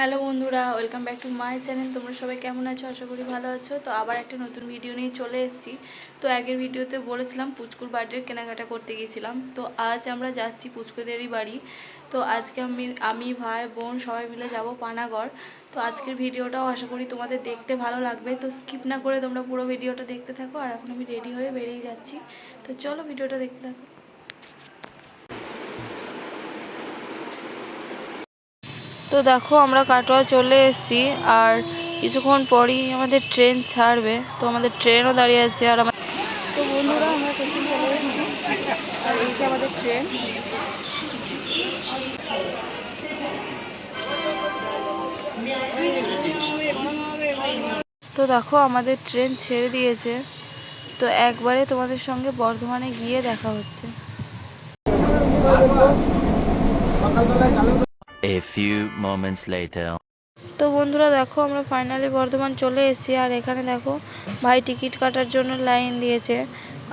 Hello বন্ধুরা, welcome back to my channel. তোমরা সবাই কেমন আছো? আশা করি ভালো আছো। তো আবার একটা নতুন ভিডিও নিয়ে চলে এসেছি। তো আগের ভিডিওতে বলেছিলাম পুচকুর বার্থডে কেনাকাটা করতে গিয়েছিলাম তো আজ আমরা যাচ্ছি পুচকুদেরই বাড়ি। তো আজকে আমি আমি ভাই, বোন সবাই মিলে যাব পানাগড়। তো আজকের ভিডিওটাও আশা করি তোমাদের দেখতে ভালো লাগবে। তো স্কিপ না করে তোমরা পুরো ভিডিওটা দেখতে থাকো। আর এখন আমি রেডি হয়ে বেরিয়ে যাচ্ছি। তো চলো ভিডিওটা দেখতে থাকো। তো দেখো, আমরা কাটোয়া চলে এসেছি আর কিছুক্ষণ পরই আমাদের ট্রেন ছাড়বে। তো আমাদের ট্রেনও দাঁড়িয়ে আছে আর আমার তো বন্ধুরা, আমরা স্টেশন চলে এসেছি? আর এই যে আমাদের ট্রেন। তো দেখো, আমাদের ট্রেন ছেড়ে দিয়েছে। তো একবারে তোমাদের সঙ্গে বর্ধমানে গিয়ে দেখা হচ্ছে। A few moments later. তো বন্ধুরা দেখো, আমরা ফাইনালি বর্ধমান চলে এসেছি, আর এখানে দেখো ভাই টিকিট কাটার জন্য লাইন দিয়েছে।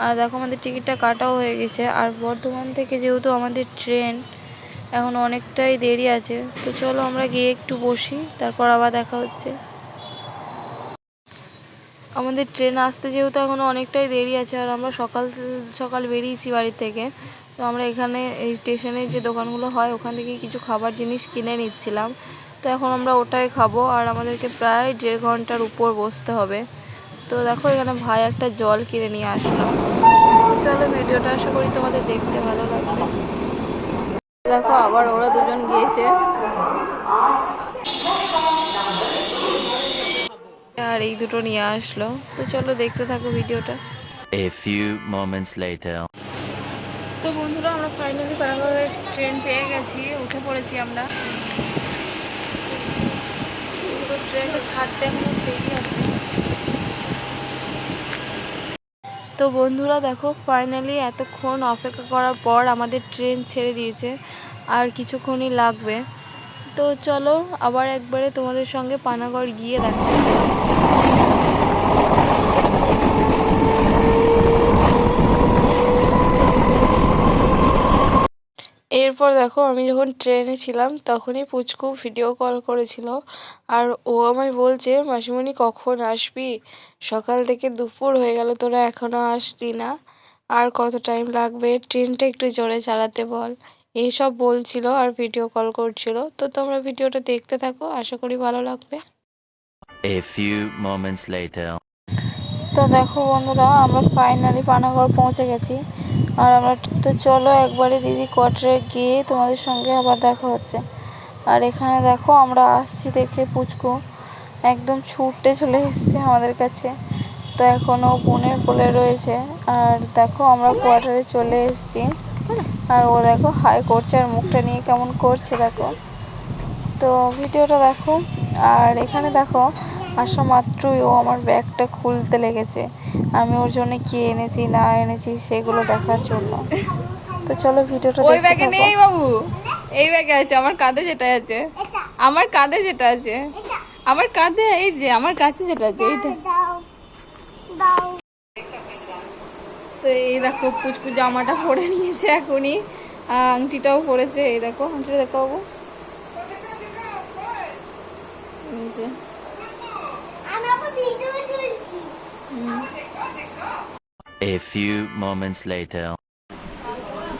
আর দেখো আমাদের টিকিটটা কাটাও হয়ে গেছে, আর বর্ধমান থেকে যেহেতু আমাদের ট্রেন, এখন অনেকটাই দেরি আছে। তো চলো আমরা গিয়ে একটু বসি, তারপর আবার দেখা হচ্ছে। আমাদের ট্রেন আসতে যেহেতু এখনও অনেকটাই দেরি আছে, আর আমরা সকাল সকাল বেরিয়েছি বাড়ি থেকে। তো আমরা এখানে এই স্টেশনের যে দোকানগুলো হয়, ওখান থেকে কিছু খাবার জিনিস কিনে নিচ্ছিলাম। তো এখন আমরা ওটাই খাব আর আমাদেরকে প্রায় দেড় ঘণ্টার উপর বসতে হবে। তো দেখো এখানে ভাই একটা জল কিনে নিয়ে আসলো। চলো ভিডিওটা আশা করি তোমাদের দেখতে ভালো লাগবে। দেখো আবার ওরা দুজন গিয়েছে। আর এই দুটো নিয়ে আসলো। তো চলো দেখতে থাকো ভিডিওটা। A few moments later. তো বন্ধুরা, আমরা ফাইনালি পানাগড়ের ট্রেন পেয়ে গেছি, উঠে পড়েছি আমরা। ট্রেনটা ছাড়তে এখনও দেরি আছে। তো বন্ধুরা, দেখো ফাইনালি এতক্ষণ অপেক্ষা করার পর আমাদের ট্রেন ছেড়ে দিয়েছে, আর কিছুক্ষণই লাগবে। তো চলো, আবার একবারে তোমাদের সঙ্গে পানাগড় গিয়ে দেখা এরপর দেখো আমি যখন ট্রেনে ছিলাম তখনই পুচকু ভিডিও কল করেছিল। আর ও আমায় বলছে মাসিমণি কখন আসবি? সকাল থেকে দুপুর হয়ে গেল তোরা এখনও আসলি না। আর কত টাইম লাগবে? ট্রেনটা একটু জোরে চালাতে বল। এইসব বলছিল আর ভিডিও কল করছিল। তো তোমরা ভিডিওটা দেখতে থাকো আশা করি ভালো লাগবে। A few moments later. তো দেখো বন্ধুরা আমরা ফাইনালি পানাগড় পৌঁছে গেছি। আর আমরা তো চলো একবারে দিদি কোয়ার্টারে গিয়ে তোমাদের সঙ্গে আবার দেখা হচ্ছে। আর এখানে দেখো আমরা আসছি দেখে পুচকু। একদম ছুটতে চলে এসেছে আমাদের কাছে। তো এখনও বোনের কোলে রয়েছে। আর দেখো আমরা কোয়ার্টারে চলে এসেছি। আর ও দেখো হাই করছে আর মুখটা নিয়ে কেমন করছে দেখো। তো ভিডিওটা দেখো। আর এখানে দেখো আসা মাত্রই ও আমার ব্যাগটা খুলতে লেগেছে। আমি ওর জন্য কি এনেছি না এনেছি সেগুলো দেখার জন্য। তো চলো ভিডিওটা ওই ব্যাগে নেই বাবু। এই ব্যাগে আছে আমার কাঁধে যেটা আছে। আমার কাঁধে যেটা আছে। আমার কাঁধে এই যে আমার কাছে যেটা আছে এইটা। তো এই দেখো পুচকু জামাটা পরে নিয়েছে এখনই। আংটিটাও পরেছে এই দেখো আংটিটা দেখো বাবু। এই যে। A few moments later.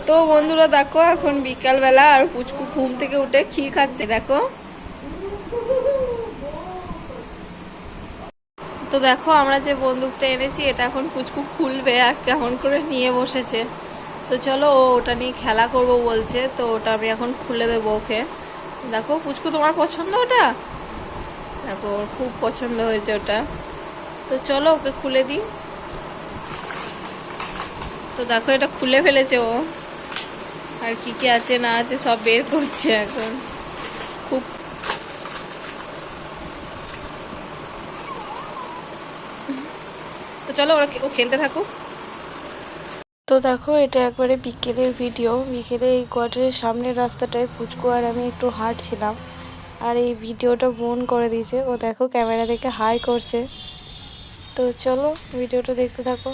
তো বন্ধুরা দেখো, এখন বিকালবেলা আর পুচকু ঘুম থেকে উঠে ক্ষীর খাচ্ছে দেখো। তো দেখো, আমরা যে বন্দুকটা এনেছি, এটা এখন পুচকু খুলবে আর কেমন করে নিয়ে বসেছে। তো চলো, ও ওটা নিয়ে খেলা করব বলছে, তো ওটা আমি এখন খুলে দেবো ওকে। দেখো, পুচকু তোমার পছন্দ ওটা? দেখো, ওর খুব পছন্দ হয়েছে ওটা। তো চলো, ওকে খুলে দিই। তো দেখো, এটা খুলে ফেলেছে ও। আর কি কি আছে, না আছে, সব বের করছে এখন। খুব তো চলো, ওরা ও খেলতে থাকুক। তো দেখো, এটা একবারে বিকেলের ভিডিও বিকেলে এই কোয়ার্টারের সামনের রাস্তাটায় পুচকু আর আমি একটু হাঁটছিলাম। আর এই ভিডিওটা বোন করে দিয়েছে। ও দেখো, ক্যামেরা দেখে হাই করছে। তো চলো ভিডিওটা দেখতে থাকো।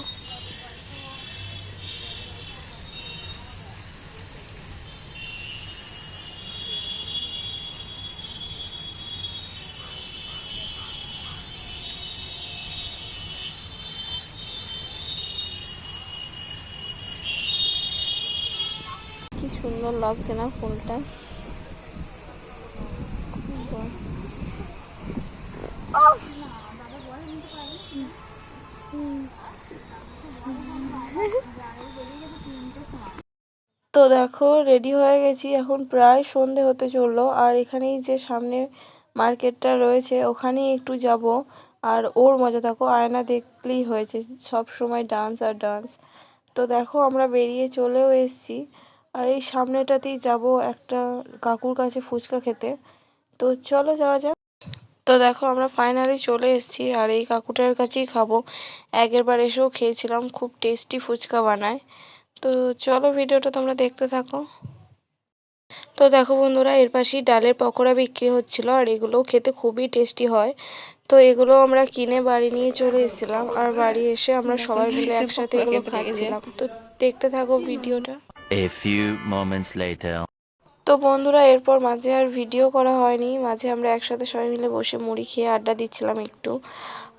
সুন্দর লাগছে না ফুলটা? তো দেখো রেডি হয়ে গেছি। এখন প্রায় সন্ধে হতে চলল, আর এখানেই যে সামনে মার্কেটটা রয়েছে, ওখানেই একটু যাব। আর ওর মজা, দেখো, আয়না দেখলেই হয়েছে। সব সময় ডান্স আর ডান্স তো দেখো, আমরা বেরিয়ে চলেও এসেছি। আর এই সামনেটাতেই যাব একটা কাকুর কাছে ফুচকা খেতে। তো চলো যাওয়া যাক। তো দেখো আমরা ফাইনালি চলে এসেছি আর এই কাকুটার কাছেই খাব। আগের বার এসেও খেয়েছিলাম, খুব টেস্টি ফুচকা বানায়। তো চলো ভিডিওটা তোমরা দেখতে থাকো। তো দেখো বন্ধুরা, এর পাশেই ডালের পকোড়া বিক্রি হচ্ছিল আর এগুলো খেতে খুবই টেস্টি হয়। তো এগুলো আমরা কিনে বাড়ি নিয়ে চলে এসেছিলাম আর বাড়ি এসে আমরা সবাই মিলে একসাথে এগুলো খাচ্ছিলাম। তো দেখতে থাকো ভিডিওটা। A few moments later. তো বন্ধুরা, এরপর মাঝে আর ভিডিও করা হয়নি। মাঝে আমরা একসাথে সবাই মিলে বসে মুড়ি খেয়ে আড্ডা দিচ্ছিলাম একটু।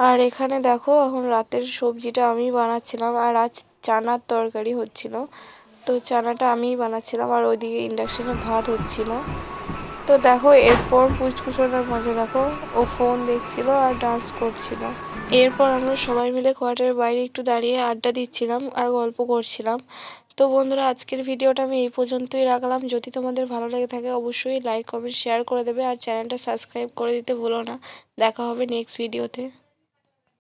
আর এখানে দেখো, এখন রাতের সবজিটা আমি বানাচ্ছিলাম, আর আজ চানার তরকারি হচ্ছিল। তো চানাটা আমিই বানাচ্ছিলাম, আর ওইদিকে ইন্ডাকশানে ভাত হচ্ছিল। তো দেখো, এরপর পুচকুচোনার মাঝে দেখো, ও ফোন দেখছিল আর ডান্স করছিল। এরপর আমরা সবাই মিলে কোয়ার্টারের বাইরে একটু দাঁড়িয়ে আড্ডা দিচ্ছিলাম আর গল্প করছিলাম। তো বন্ধুরা, আজকের ভিডিওটা আমি এই পর্যন্তই রাখলাম। যদি তোমাদের ভালো লেগে থাকে, অবশ্যই লাইক কমেন্ট শেয়ার করে দেবে। আর চ্যানেলটা সাবস্ক্রাইব করে দিতে ভুলো না। দেখা হবে নেক্সট ভিডিওতে